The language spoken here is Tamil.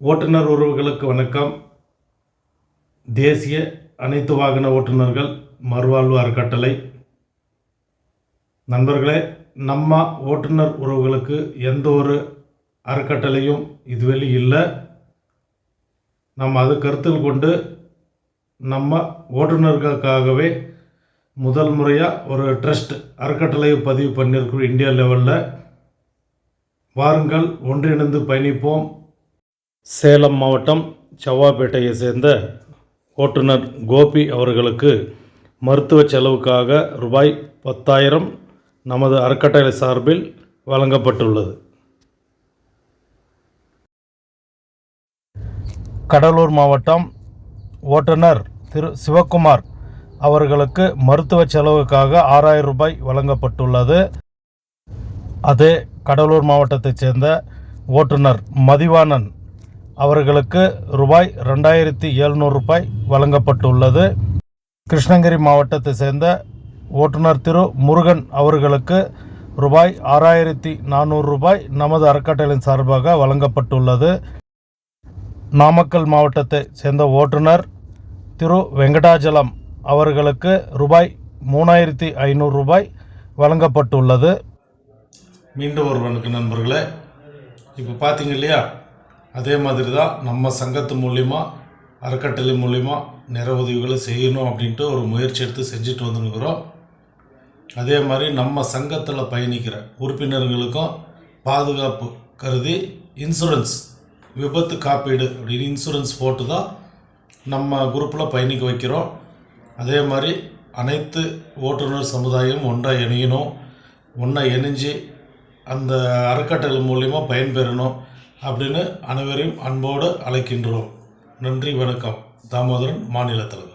ஓட்டுநர் உறவுகளுக்கு வணக்கம். தேசிய அனைத்து வாகன ஓட்டுநர்கள் மறுவாழ்வு அறக்கட்டளை நண்பர்களே நம்ம ஓட்டுநர் உறவுகளுக்கு எந்த ஒரு அறக்கட்டளையும் இதுவரை இல்லை. நம்ம அது கருத்தில் கொண்டு நம்ம ஓட்டுநர்களுக்காகவே முதல் முறையாக ஒரு ட்ரஸ்ட் அறக்கட்டளையை பதிவு பண்ணியிருக்கிறோம் இந்தியா லெவலில் வாருங்கள் ஒன்றிணைந்து பயணிப்போம். சேலம் மாவட்டம் செவ்வாப்பேட்டையை சேர்ந்த ஓட்டுநர் கோபி அவர்களுக்கு மருத்துவ செலவுக்காக ரூபாய் பத்தாயிரம் நமது அறக்கட்டளை சார்பில் வழங்கப்பட்டுள்ளது. கடலூர் மாவட்டம் ஓட்டுநர் திரு சிவக்குமார் அவர்களுக்கு மருத்துவ செலவுக்காக ஆறாயிரம் ரூபாய் வழங்கப்பட்டுள்ளது. அதே கடலூர் மாவட்டத்தைச் சேர்ந்த ஓட்டுநர் மதிவாணன் அவர்களுக்கு ரூபாய் ரெண்டாயிரத்தி எழுநூறு ரூபாய் வழங்கப்பட்டுள்ளது. கிருஷ்ணகிரி மாவட்டத்தை சேர்ந்த ஓட்டுநர் திரு முருகன் அவர்களுக்கு ரூபாய் ஆறாயிரத்தி நானூறு ரூபாய் நமது அறக்கட்டளையின் சார்பாக வழங்கப்பட்டுள்ளது. நாமக்கல் மாவட்டத்தை சேர்ந்த ஓட்டுநர் திரு வெங்கடாஜலம் அவர்களுக்கு ரூபாய் மூணாயிரத்தி ஐநூறு ரூபாய் வழங்கப்பட்டுள்ளது. மீண்டும் ஒருவனுக்கு நண்பர்களே இப்போ பார்த்தீங்க இல்லையா? அதே மாதிரி தான் நம்ம சங்கத்து மூலிமா அறக்கட்டளை மூலிமா நிற உதவிகளை செய்யணும் அப்படின்ட்டு ஒரு முயற்சி எடுத்து செஞ்சுட்டு வந்துருக்குறோம் அதே மாதிரி நம்ம சங்கத்தில் பயணிக்கிற உறுப்பினர்களுக்கும் பாதுகாப்பு கருதி இன்சூரன்ஸ் விபத்து காப்பீடு அப்படின்னு இன்சூரன்ஸ் போட்டு தான் நம்ம குரூப்பில் பயணிக்க வைக்கிறோம். அதே மாதிரி அனைத்து ஓட்டுநர் சமுதாயம் ஒன்றாக இணையணும் ஒன்றா இணைஞ்சு அந்த அறக்கட்டளை மூலிமா பயன்பெறணும் அப்படின்னு அனைவரையும் அன்போடு அழைக்கின்றோம். நன்றி வணக்கம். தாமோதரன் மாநிலத்தில்